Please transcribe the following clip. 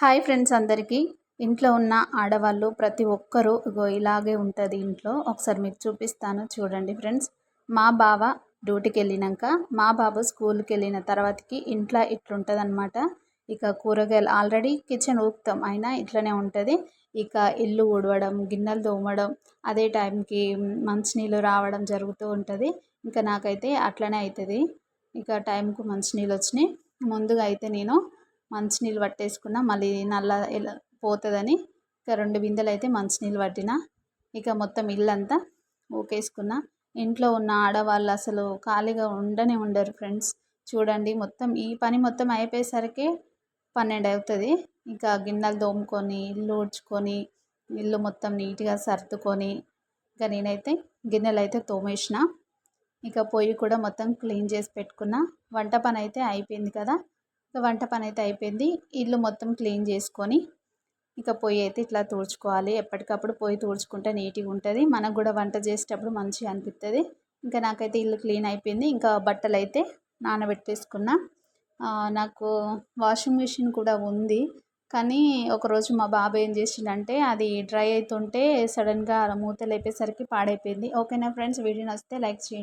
Hi friends అందరికీ. ఇంట్లో ఉన్న ఆడవాళ్ళు ప్రతి ఒక్కరూ ఇగో ఇలాగే ఉంటుంది ఇంట్లో. ఒకసారి మీకు చూపిస్తాను. చూడండి ఫ్రెండ్స్. మా బావ డ్యూటీకి వెళ్ళినాక మా బాబు స్కూల్కి వెళ్ళిన తర్వాతకి ఇంట్లో ఇట్లుంటుంది అనమాట ఇక కూరగాయలు ఆల్రెడీ కిచెన్ ఊపుతాం అయినా ఇట్లనే ఉంటుంది. ఇక ఇల్లు ఊడవడం గిన్నెలు తోమడం అదే టైంకి మంచినీళ్ళు రావడం జరుగుతూ ఉంటుంది. ఇంకా నాకైతే అట్లనే అవుతుంది ఇక టైంకు మంచినీళ్ళు వచ్చినాయి. ముందుగా అయితే నేను మంచినీళ్ళు పట్టేసుకున్న మళ్ళీ నల్ల పోతుందని ఇక రెండు బిందెలు అయితే మంచినీళ్ళు పట్టిన. ఇక మొత్తం ఇల్లంతా ఊకేసుకున్న. ఇంట్లో ఉన్న ఆడవాళ్ళు అసలు ఖాళీగా ఉండనే ఉండరు ఫ్రెండ్స్. చూడండి మొత్తం ఈ పని మొత్తం అయిపోయేసరికి పన్నెండు అవుతుంది. ఇంకా గిన్నెలు తోముకొని ఇల్లు ఊడ్చుకొని ఇల్లు మొత్తం నీట్గా సర్దుకొని ఇక నేనైతే గిన్నెలు అయితే తోమేసిన. ఇక పొయ్యి కూడా మొత్తం క్లీన్ చేసి పెట్టుకున్న. వంట పని అయితే అయిపోయింది కదా. ఇక వంట పని అయితే అయిపోయింది. ఇల్లు మొత్తం క్లీన్ చేసుకొని ఇక పొయ్యి అయితే ఇట్లా తుడుచుకోవాలి. ఎప్పటికప్పుడు పొయ్యి తుడుచుకుంటే నీట్గా ఉంటుంది. మనకు కూడా వంట చేసేటప్పుడు మంచిగా అనిపిస్తుంది ఇంకా నాకైతే ఇల్లు క్లీన్ అయిపోయింది. ఇంకా బట్టలు అయితే నానబెట్టేసుకున్నా. నాకు వాషింగ్ మిషన్ కూడా ఉంది. కానీ ఒకరోజు మా బాబు ఏం చేసిండంటే అది డ్రై అవుతుంటే సడన్గా మూత లేపేసరికి పాడైపోయింది. ఓకేనా ఫ్రెండ్స్? వీడియో నచ్చితే లైక్ చేయండి.